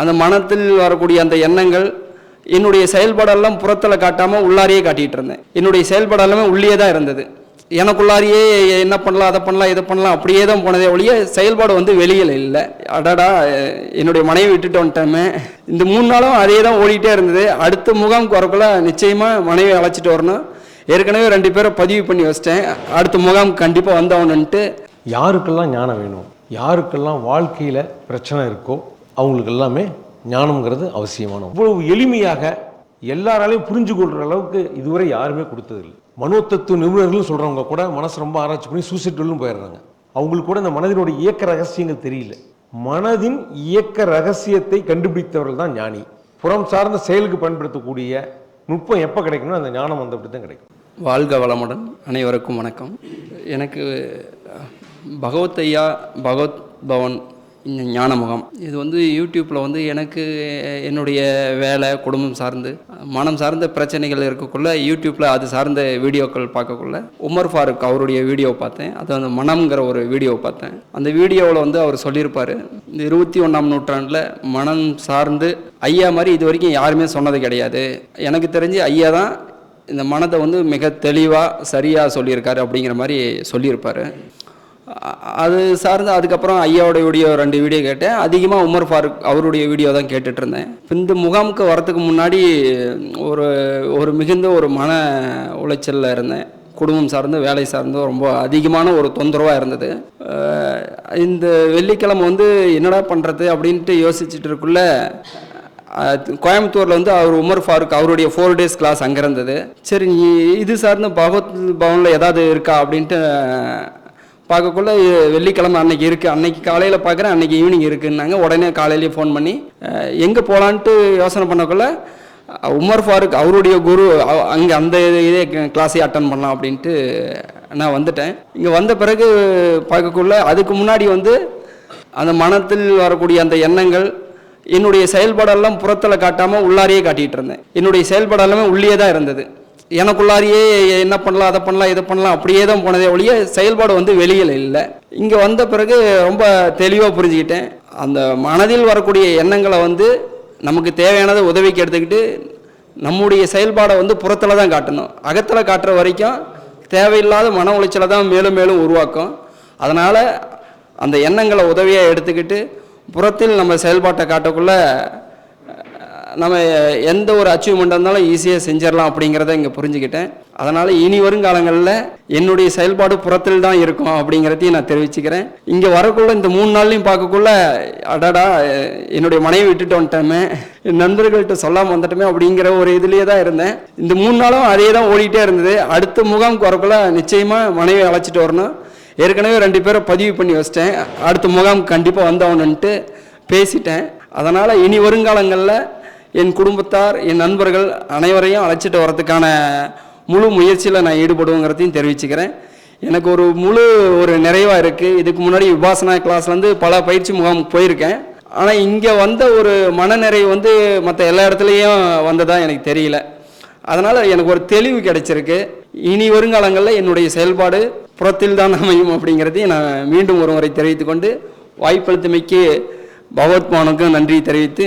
அந்த மனத்தில் வரக்கூடிய அந்த எண்ணங்கள் என்னுடைய செயல்பாடெல்லாம் புறத்தில் காட்டாமல் உள்ளாரையே காட்டிகிட்டு இருந்தேன். என்னுடைய செயல்பாடு எல்லாமே உள்ளே தான் இருந்தது. எனக்குள்ளாரியே என்ன பண்ணலாம் அதை பண்ணலாம் இதை பண்ணலாம் அப்படியே தான் போனதே ஒழிய செயல்பாடு வந்து வெளியில் இல்லை. அடடா என்னுடைய மனைவி விட்டுட்டு வந்துட்டோமே. இந்த மூணு நாளும் அதே தான் ஓடிட்டே இருந்தது. அடுத்த முகாமுக்கு வரக்குள்ள நிச்சயமாக மனைவி அழைச்சிட்டு வரணும். ஏற்கனவே ரெண்டு பேரை பதிவு பண்ணி வச்சிட்டேன். அடுத்த முகாம் கண்டிப்பாக வந்தவனுன்ட்டு. யாருக்கெல்லாம் ஞானம் வேணும்? யாருக்கெல்லாம் வாழ்க்கையில் பிரச்சனை இருக்கோ அவங்களுக்கு எல்லாமே ஞானம்ங்கிறது அவசியமான இவ்வளவு எளிமையாக எல்லாராலையும் புரிஞ்சு கொள்கிற அளவுக்கு இதுவரை யாருமே கொடுத்ததில்லை. மனோத்தத்துவ நிபுணர்கள் சொல்கிறவங்க கூட மனசு ரொம்ப ஆராய்ச்சி பண்ணி சூசைட்லும் போயிடுறாங்க. அவங்களுக்கு கூட இந்த மனதினுடைய இயக்க ரகசியங்கள் தெரியல. மனதின் இயக்க ரகசியத்தை கண்டுபிடித்தவர்கள் தான் ஞானி. புறம் சார்ந்த செயலுக்கு பயன்படுத்தக்கூடிய நுட்பம் எப்போ கிடைக்கும்னா அந்த ஞானம் வந்தபடி தான் கிடைக்கும். வாழ்க வளமுடன். அனைவருக்கும் வணக்கம். எனக்கு பகவத் ஐயா பகவத் பவன் ஞானமுகம். இது வந்து யூடியூப்பில் வந்து எனக்கு என்னுடைய வேலை குடும்பம் சார்ந்து மனம் சார்ந்த பிரச்சனைகள் இருக்கக்குள்ள யூடியூப்பில் அது சார்ந்த வீடியோக்கள் பார்க்கக்குள்ள உமர் ஃபாரூக் அவருடைய வீடியோ பார்த்தேன். அது அந்த மனம்ங்கிற ஒரு வீடியோ பார்த்தேன். அந்த வீடியோவில் வந்து அவர் சொல்லியிருப்பார் இந்த இருபத்தி ஒன்றாம் நூற்றாண்டில் மனம் சார்ந்து ஐயா மாதிரி இது வரைக்கும் யாருமே சொன்னது கிடையாது. எனக்கு தெரிஞ்சு ஐயா தான் இந்த மனத்தை வந்து மிக தெளிவாக சரியாக சொல்லியிருக்காரு அப்படிங்கிற மாதிரி சொல்லியிருப்பார். அது சார்ந்து அதுக்கப்புறம் ஐயாவோட வீடியோ ரெண்டு வீடியோ கேட்டேன். அதிகமாக உமர் ஃபாரூக் அவருடைய வீடியோ தான் கேட்டுட்ருந்தேன் இந்த முகாமுக்கு வரத்துக்கு முன்னாடி ஒரு ஒரு மிகுந்த ஒரு மன உளைச்சலில் இருந்தேன். குடும்பம் சார்ந்து வேலை சார்ந்து ரொம்ப அதிகமான ஒரு தொந்தரவாக இருந்தது. இந்த வெள்ளிக்கிழமை வந்து என்னடா பண்ணுறது அப்படின்ட்டு யோசிச்சுட்டு இருக்குள்ள கோயம்புத்தூரில் வந்து அவர் உமர் ஃபாரூக் அவருடைய ஃபோர் டேஸ் கிளாஸ் அங்கே இருந்தது. சரி இது சார்ந்த பகவத் பவனில் ஏதாவது இருக்கா அப்படின்ட்டு பார்க்கக்குள்ள வெள்ளிக்கிழமை அன்னைக்கு இருக்குது அன்னைக்கு காலையில் பார்க்குறேன் அன்னைக்கு ஈவினிங் இருக்குன்னாங்க. உடனே காலையிலேயே ஃபோன் பண்ணி எங்கே போகலான்ட்டு யோசனை பண்ணக்குள்ள உமர் ஃபாரூக் அவருடைய குரு அங்கே அந்த இதே கிளாஸே அட்டன் பண்ணலாம் அப்படின்ட்டு நான் வந்துட்டேன். இங்கே வந்த பிறகு பார்க்கக்குள்ள அதுக்கு முன்னாடி வந்து அந்த மனத்தில் வரக்கூடிய அந்த எண்ணங்கள் என்னுடைய செயல்பாடெல்லாம் புறத்தில் காட்டாமல் உள்ளாரையே காட்டிகிட்டு இருந்தேன். என்னுடைய செயல்பாடெல்லாமே உள்ளே தான் இருந்தது. எனக்குள்ளாரியே என்ன பண்ணலாம் அதை பண்ணலாம் இதை பண்ணலாம் அப்படியே தான் போனதே ஒழிய செயல்பாடு வந்து வெளியில் இல்லை. இங்கே வந்த பிறகு ரொம்ப தெளிவாக புரிஞ்சுக்கிட்டேன். அந்த மனதில் வரக்கூடிய எண்ணங்களை வந்து நமக்கு தேவையானதை உதவிக்கு எடுத்துக்கிட்டு நம்முடைய செயல்பாடை வந்து புறத்தில் தான் காட்டணும். அகத்தில் காட்டுற வரைக்கும் தேவையில்லாத மன உளைச்சலை தான் மேலும் மேலும் உருவாக்கும். அதனால் அந்த எண்ணங்களை உதவியாக எடுத்துக்கிட்டு புறத்தில் நம்ம செயல்பாட்டை காட்டக்குள்ளே நம்ம எந்த ஒரு அச்சீவ்மெண்ட் இருந்தாலும் ஈஸியாக செஞ்சிடலாம் அப்படிங்கிறத இங்கே புரிஞ்சுக்கிட்டேன். அதனால் இனி வருங்காலங்களில் என்னுடைய செயல்பாடு புறத்தில் தான் இருக்கும் அப்படிங்கிறதையும் நான் தெரிவிச்சுக்கிறேன். இங்கே வரக்குள்ள இந்த மூணு நாள்லையும் பார்க்கக்குள்ள அடடா என்னுடைய மனைவி விட்டுட்டு வந்துட்டோமே நண்பர்கள்ட்ட சொல்லாமல் வந்துட்டோமே அப்படிங்கிற ஒரு இதுலேயே தான் இருந்தேன். இந்த மூணு நாளும் அதே தான் ஓடிட்டே இருந்தது. அடுத்த முகாமுக்கு வரக்குள்ள நிச்சயமாக மனைவி அழைச்சிட்டு வரணும். ஏற்கனவே ரெண்டு பேரை பதிவு பண்ணி வச்சிட்டேன். அடுத்த முகாம் கண்டிப்பாக வந்தவனுன்ட்டு பேசிட்டேன். அதனால் இனி வருங்காலங்களில் என் குடும்பத்தார் என் நண்பர்கள் அனைவரையும் அழைச்சிட்டு வரதுக்கான முழு முயற்சியில் நான் ஈடுபடுவோங்கிறதையும் தெரிவிச்சுக்கிறேன். எனக்கு ஒரு முழு ஒரு நிறைவாக இருக்குது இதுக்கு முன்னாடி விபாசனா கிளாஸ்லேருந்து பல பயிற்சி முகாமுக்கு போயிருக்கேன். ஆனால் இங்கே வந்த ஒரு மனநிறைவு வந்து மற்ற எல்லா இடத்துலையும் வந்ததாக எனக்கு தெரியல. அதனால் எனக்கு ஒரு தெளிவு கிடைச்சிருக்கு. இனி வருங்காலங்களில் என்னுடைய செயல்பாடு புறத்தில் தான் அமையும் அப்படிங்கிறதையும் நான் மீண்டும் ஒரு முறை தெரிவித்துக்கொண்டு வாய்ப்பளித்தமைக்கு பகவத்மானுக்கும் நன்றி தெரிவித்து